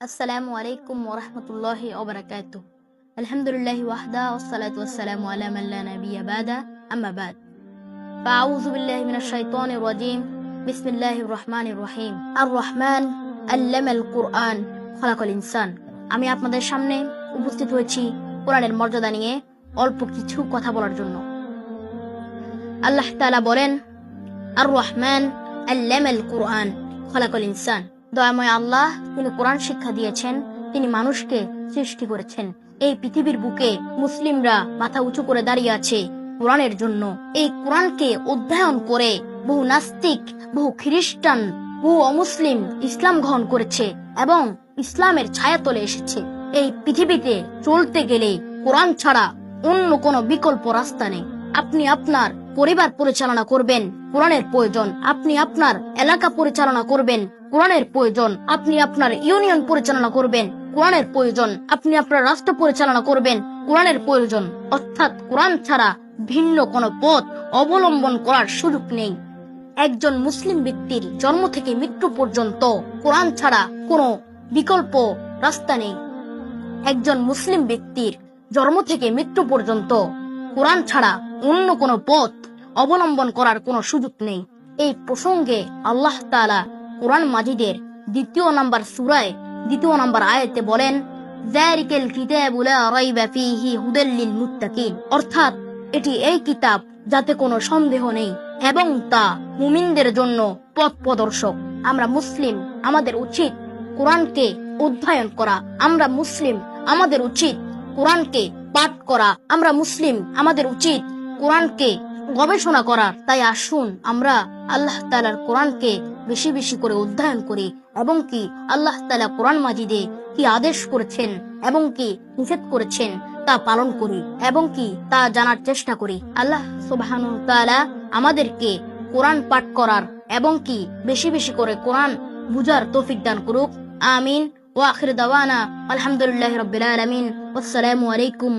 আসসালামু আলাইকুম ওরহমতুল্লাহি ওবরাকাতু আলহামদুলিল্লাহ ওয়াহদা والصلاة والسلام على من لا نبي بعد أما بعد فأعوذ بالله من الشيطان الرجيم بسم الله الرحمن الرحيم الرحمن علم القرآن خلق الإنسان আমি আপনাদের সামনে উপস্থিত হয়েছি কোরআনের মর্যাদা নিয়ে অল্প কিছু কথা বলার জন্য আল্লাহ তাআলা বলেন আর রহমান আল্লামাল কুরআন খলাকল ইনসান দয়াময় আল্লাহ তিনি কোরআন শিক্ষা দিয়েছেন, তিনি মানুষকে সৃষ্টি করেছেন। এই পৃথিবীর বুকে মুসলিমরা মাথা উঁচু করে দাঁড়িয়ে আছে কোরআনের জন্য। এই কোরআনকে অধ্যয়ন করে বহু নাস্তিক, বহু খ্রিস্টান, বহু অমুসলিম ইসলাম গ্রহণ করেছে এবং ইসলামের ছায়াতলে এসেছে। এই পৃথিবীতে চলতে গেলে কোরআন ছাড়া অন্য কোনো বিকল্প রাস্তা নেই। আপনি আপনার পরিবার পরিচালনা করবেন। কোরআনের প্রয়োজন, আপনি আপনার এলাকা পরিচালনা করবেন। কোরআনের প্রয়োজন, আপনি আপনার ইউনিয়ন পরিচালনা করবেন। কোরআনের প্রয়োজন, আপনি আপনার রাষ্ট্র পরিচালনা করবেন। কোরআনের প্রয়োজন, অর্থাৎ কোরআন ছাড়া ভিন্ন কোনো পথ অবলম্বন করার সুযোগ নেই। একজন মুসলিম ব্যক্তির জন্ম থেকে মৃত্যু পর্যন্ত কোরআন ছাড়া কোনো বিকল্প রাস্তা নেই। একজন মুসলিম ব্যক্তির জন্ম থেকে মৃত্যু পর্যন্ত কোরআন ছাড়া অন্য কোনো পথ অবলম্বন করার কোনো সুযোগ নেই। এই প্রসঙ্গে আল্লাহ তাআলা কোরআন মাজিদের দ্বিতীয় নাম্বার সুরায় দ্বিতীয় নাম্বার আয়াতে বলেন অর্থাৎ এটি এই কিতাব যাতে কোনো সন্দেহ নেই এবং তা মুমিনদের জন্য পথ প্রদর্শক। আমরা মুসলিম, আমাদের উচিত কোরআনকে অধ্যয়ন করা। আমরা মুসলিম, আমাদের উচিত কোরআনকে পাঠ করা। আমরা মুসলিম, আমাদের উচিত কোরআনকে গবেষণা করার। তাই আসুন আমরা আল্লাহ তালার কোরআনকে বেশি বেশি করে অধ্যয়ন করি এবং কি আল্লাহ তালা কোরআন মাজিদে কি আদেশ করেছেন এবং কি নিষেধ করেছেন তা পালন করি এবং কি তা জানার চেষ্টা করি। আল্লাহ সুবাহ আমাদেরকে কোরআন পাঠ করার এবং কি বেশি বেশি করে কোরআন বুজার তৌফিক দান করুক। আমিন। ওয়াখির দাওয়ানা। আলহামদুলিল্লাহ রবিলাম আলমিন। আসসালামু আলাইকুম